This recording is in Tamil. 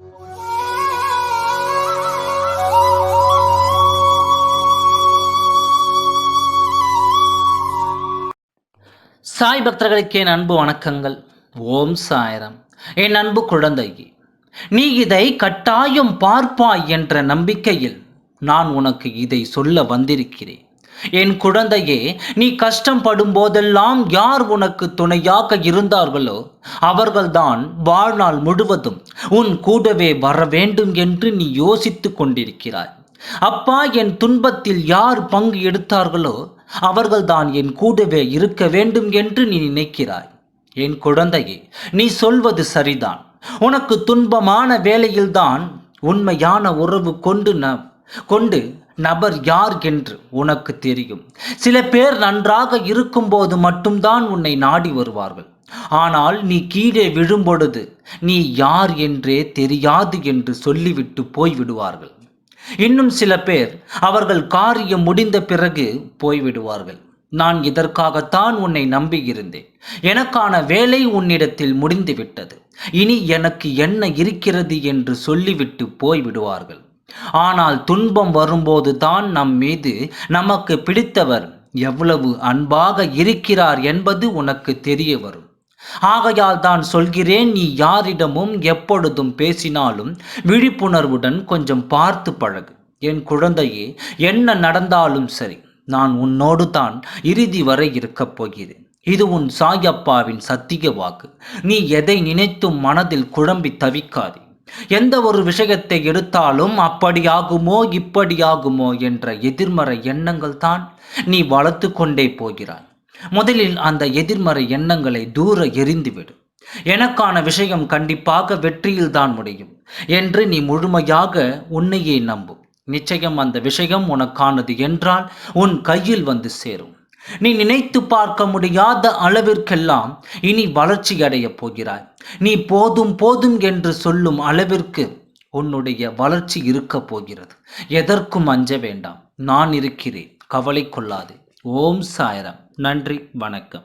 சாய் பக்தர்களுக்கு என் அன்பு வணக்கங்கள். ஓம் சாயரம். என் அன்பு குழந்தை நீ இதை கட்டாயம் பார்ப்பாய் என்ற நம்பிக்கையில் நான் உனக்கு இதை சொல்ல வந்திருக்கிறேன். என் குழந்தையே நீ கஷ்டம் படும் போதெல்லாம் யார் உனக்கு துணையாக இருந்தார்களோ அவர்கள்தான் வாழ்நாள் முழுவதும் உன் கூடவே வர வேண்டும் என்று நீ யோசித்துக் கொண்டிருக்கிறாய். அப்பா என் துன்பத்தில் யார் பங்கு எடுத்தார்களோ அவர்கள்தான் என் கூடவே இருக்க வேண்டும் என்று நீ நினைக்கிறாய். என் குழந்தையே நீ சொல்வது சரிதான். உனக்கு துன்பமான வேலையில்தான் உண்மையான உறவு கொண்டு ந கொண்டு நபர் யார் என்று உனக்கு தெரியும். சில பேர் நன்றாக இருக்கும்போது மட்டும்தான் உன்னை நாடி வருவார்கள். ஆனால் நீ கீழே விழும்பொழுது நீ யார் என்றே தெரியாது என்று சொல்லிவிட்டு போய்விடுவார்கள். இன்னும் சில பேர் அவர்கள் காரியம் முடிந்த பிறகு போய்விடுவார்கள். நான் இதற்காகத்தான் உன்னை நம்பியிருந்தேன். எனக்கான வேலை உன்னிடத்தில் முடிந்துவிட்டது. இனி எனக்கு என்ன இருக்கிறது என்று சொல்லிவிட்டு போய்விடுவார்கள். ஆனால் துன்பம் வரும்போது தான் நம் மீது நமக்கு பிடித்தவர் எவ்வளவு அன்பாக இருக்கிறார் என்பது உனக்கு தெரிய வரும். ஆகையால் தான் சொல்கிறேன் நீ யாரிடமும் எப்பொழுதும் பேசினாலும் விழிப்புணர்வுடன் கொஞ்சம் பார்த்து பழகு. என் குழந்தையே என்ன நடந்தாலும் சரி நான் உன்னோடு தான் இறுதி வரை இருக்கப் போகிறேன். இது உன் சாயப்பாவின் சத்திய வாக்கு. நீ எதை நினைத்தும் மனதில் குழம்பி தவிக்காதே. எந்த ஒரு விஷயத்தை எடுத்தாலும் அப்படியாகுமோ இப்படியாகுமோ என்ற எதிர்மறை எண்ணங்கள் தான் நீ வளர்த்து கொண்டே போகிறாய். முதலில் அந்த எதிர்மறை எண்ணங்களை தூர எரிந்துவிடு எனக்கான விஷயம் கண்டிப்பாக வெற்றியில்தான் முடியும் என்று நீ முழுமையாக உன்னையே நம்பும் நிச்சயம் அந்த விஷயம் உனக்கானது என்றால் உன் கையில் வந்து சேரும். நீ நினைத்து பார்க்க முடியாத அளவிற்கெல்லாம் இனி வளர்ச்சி அடையப் போகிறாய். நீ போதும் போதும் என்று சொல்லும் அளவிற்கு உன்னுடைய வளர்ச்சி இருக்கப் போகிறது. எதற்கும் அஞ்ச வேண்டாம். நான் இருக்கிறேன். கவலை கொள்ளாதே. ஓம் சாயரம். நன்றி. வணக்கம்.